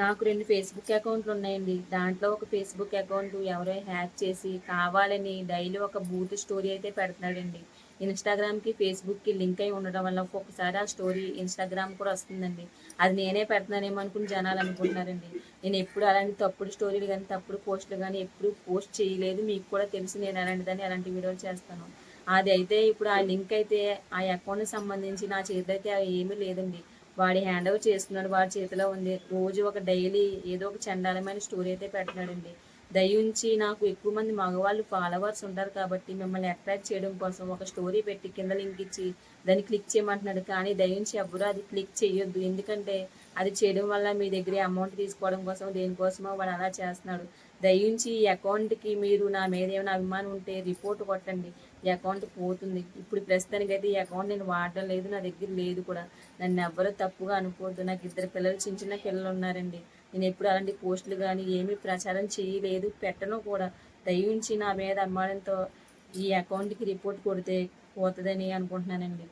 నాకు రెండు ఫేస్బుక్ అకౌంట్లు ఉన్నాయండి. దాంట్లో ఒక ఫేస్బుక్ అకౌంట్ ఎవరో హ్యాక్ చేసి కావాలని డైలీ ఒక బూత్ స్టోరీ అయితే పెడుతున్నాడండి. ఇన్స్టాగ్రామ్కి ఫేస్బుక్కి లింక్ అయి ఉండడం వల్ల ఒక్కొక్కసారి ఆ స్టోరీ ఇన్స్టాగ్రామ్ కూడా వస్తుందండి. అది నేనే పెడుతున్నానేమో అనుకుని జనాలు అనుకుంటున్నారండి. నేను ఎప్పుడు అలాంటి తప్పుడు స్టోరీలు కానీ తప్పుడు పోస్టులు కానీ ఎప్పుడు పోస్ట్ చేయలేదు. మీకు కూడా తెలుసు నేను అలాంటిదని అలాంటి వీడియోలు చేస్తాను. అది అయితే ఇప్పుడు ఆ లింక్ అయితే ఆ అకౌంట్కి సంబంధించి నా చేతి అయితే ఏమీ లేదండి. వాడి హ్యాండ్ ఓవర్ చేస్తున్నాడు వాడి చేతిలో ఉంది. రోజు ఒక డైలీ ఏదో ఒక చండాలమైన స్టోరీ అయితే పెడుతున్నాడండి. దయించి నాకు ఎక్కువ మంది మగవాళ్ళు ఫాలోవర్స్ ఉంటారు కాబట్టి మిమ్మల్ని అట్రాక్ట్ చేయడం కోసం ఒక స్టోరీ పెట్టి కింద లింక్ ఇచ్చి దాన్ని క్లిక్ చేయమంటున్నాడు. కానీ దయించి ఎవ్వరూ అది క్లిక్ చేయొద్దు. ఎందుకంటే అది చేయడం వల్ల మీ దగ్గర అమౌంట్ తీసుకోవడం కోసం దేనికోసమో వాడు అలా చేస్తున్నాడు. దయించి ఈ అకౌంట్కి మీరు నా మీద ఏమైనా అభిమానం ఉంటే రిపోర్ట్ కొట్టండి. ఈ అకౌంట్ పోతుంది. ఇప్పుడు ప్రస్తుతానికి అయితే ఈ అకౌంట్ నేను వాడడం లేదు. నా దగ్గర లేదు కూడా. నన్ను ఎవ్వరూ తప్పుగా అనుకోవద్దు. నాకు ఇద్దరు పిల్లలు చిన్న చిన్న పిల్లలు ఉన్నారండి. నేను ఎప్పుడు అలాంటి పోస్టులు కానీ ఏమీ ప్రచారం చేయలేదు పెట్టను కూడా. దయించి నా మీద అభిమానంతో ఈ అకౌంట్కి రిపోర్ట్ కొడితే పోతుందని అనుకుంటున్నానండి.